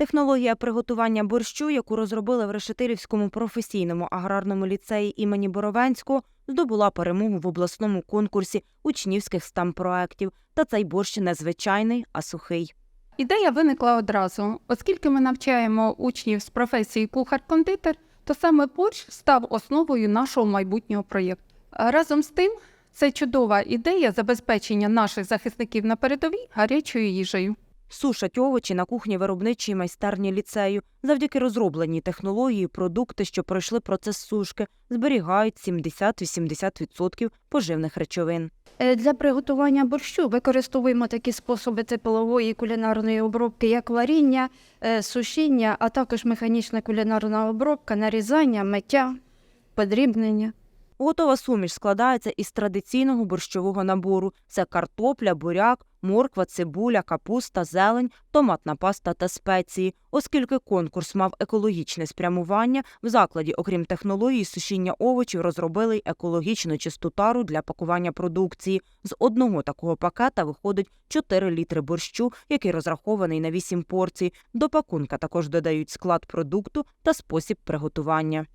Технологія приготування борщу, яку розробили в Решетилівському професійному аграрному ліцеї імені Боровенського, здобула перемогу в обласному конкурсі учнівських стам-проєктів. Та цей борщ не звичайний, а сухий. Ідея виникла одразу, оскільки ми навчаємо учнів з професії кухар-кондитер, то саме борщ став основою нашого майбутнього проєкту. Разом з тим, це чудова ідея забезпечення наших захисників на передовій гарячою їжею. Сушать овочі на кухні виробничої майстерні ліцею. Завдяки розробленій технології продукти, що пройшли процес сушки, зберігають 70-80% поживних речовин. Е, Для приготування борщу використовуємо такі способи теплової кулінарної обробки, як варіння, е, сушіння, а також механічна кулінарна обробка, нарізання, миття, подрібнення. Готова суміш складається із традиційного борщового набору: це картопля, буряк, морква, цибуля, капуста, зелень, томатна паста та спеції. Оскільки конкурс мав екологічне спрямування, в закладі, окрім технології сушіння овочів, розробили й екологічну чисту тару для пакування продукції. З одного такого пакета виходить 4 літри борщу, який розрахований на 8 порцій. До пакунка також додають склад продукту та спосіб приготування.